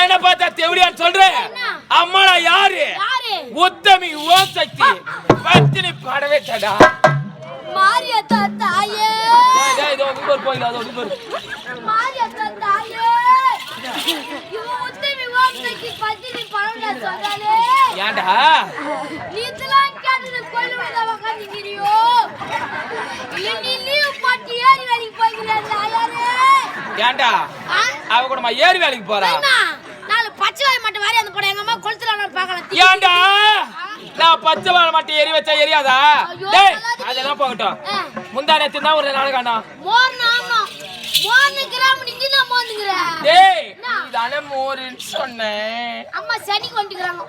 என்ன பார்த்தா தெவடியான்னு என்ன? அம்மாடா யாரு? உத்தமி ஓ சக்தி பத்தினி பாடவே தடா. மாரியத்தா தாயே இதோ இங்க ஒரு கோயில் அதோ ஒரு மாரியத்தா தாயே பத்தினி சொன்னாலே கேட்டு இல்ல நீ லீவ் போட்டு ஏறி வேலைக்கு ஆ? அவ கூடமா ஏறி வேலைக்கு போறா? பச்சை வாழை மாட்டி எரி வச்சா எரியாதா? டேய். அதெல்லாம் போகட்டும். முந்தா நேத்து தான் ஒரு நாடகாண்டா மோர் நாமா மோர்னு கிராம் நீ நான் மோந்துக்கிற டேய் என்ன? இதானே மோருன்னு சொன்னேன். அம்மா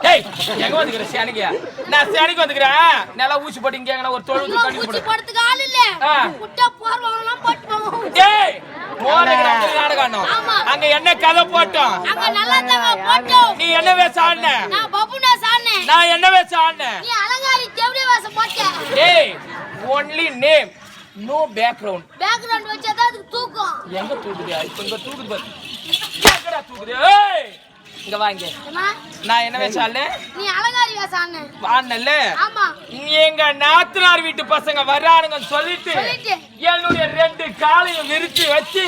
டேய் எங்க வந்துக்கிற சேனைக்கு? நான் சேனைக்கு வந்துக்கிறேன். நல்லா ஊசி போட்டு இங்க எங்கனா ஒரு ஐயோ கட்டி பூச்சி போடு. படத்துக்கு ஆள் இல்ல. போட்டு டேய். அங்க என்ன கதை போட்டோம்? நீ என்ன ஆடின நான் சானேன் நான் என்ன வேச ஆடினேன்? நீ அலங்காரி தேவடி வாசம் போட்ட. டேய் only name no background background வச்சாதான் அதுக்கு தூக்கம். எங்க தூக்குது? இப்ப இங்க தூக்குது பாரு. எங்கடா தூக்குது? ஏய் இங்க வாங்க நான் என்ன வேஷால நீ அலங்காரி ஆனே வானல்ல ஆமா. எங்க நாத்தனார் வீட்டு பசங்க சொல்லிட்டு சொல்லிட்டு. என்னுடைய ரெண்டு காலையும் விரிச்சு வச்சு